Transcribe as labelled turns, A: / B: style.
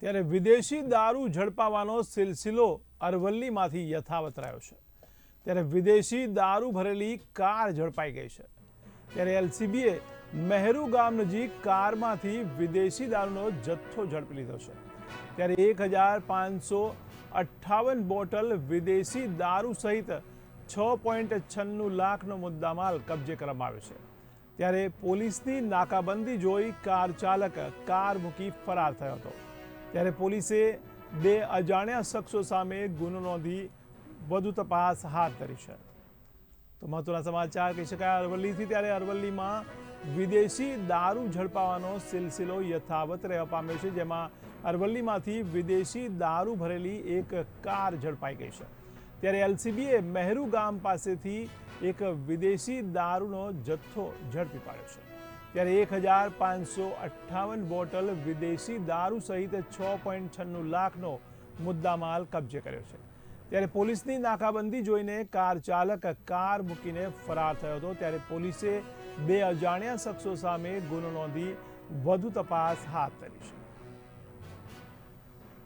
A: ત્યારે વિદેશી દારૂ ઝડપાવાનો સિલસિલો અરવલ્લીમાંથી યથાવત રહ્યો છે. ત્યારે વિદેશી દારૂ ભરેલી કાર ઝડપાઈ ગઈ છે. ત્યારે એલસીબીએ મહેરુ ગામ નજીક કારમાંથી વિદેશી દારૂનો જથ્થો ઝડપી લીધો છે. ત્યારે એક હજાર પાંચસો અઠ્ઠાવન બોટલ વિદેશી દારૂ સહિત છ પોઈન્ટ છન્નું લાખનો મુદ્દામાલ કબજે કરવામાં આવ્યો છે. ત્યારે પોલીસની નાકાબંધી જોઈ કાર ચાલક કાર મૂકી ફરાર થયો હતો. ત્યારે પોલીસે બે અજાણ્યા શખ્સો સામે ગુનો નોંધી વધુ તપાસ હાથ ધરી છે. તો મહત્વના સમાચાર કહી શકાય, અરવલ્લીથી ત્યારે અરવલ્લીમાં વિદેશી દારૂ ઝડપાવાનો સિલસિલો યથાવત રહેવા પામ્યો છે, જેમાં અરવલ્લીમાંથી વિદેશી દારૂ ભરેલી એક કાર ઝડપાઈ ગઈ છે. ત્યારે એલસીબીએ મહેરુ ગામ પાસેથી એક વિદેશી દારૂનો જથ્થો ઝડપી પાડ્યો છે. ત્યારે એક હજાર પાંચસો અઠ્ઠાવન બોટલ વિદેશી દારૂ સહિત છ પોઈન્ટ છન્નું લાખનો મુદ્દામાલ કબજે કર્યો છે. ત્યારે પોલીસની નાકાબંધી જોઈને કાર ચાલક કાર મૂકીને ફરાર થયો હતો. ત્યારે પોલીસે બે અજાણ્યા શખ્સો સામે ગુનો નોંધી વધુ તપાસ હાથ ધરી છે.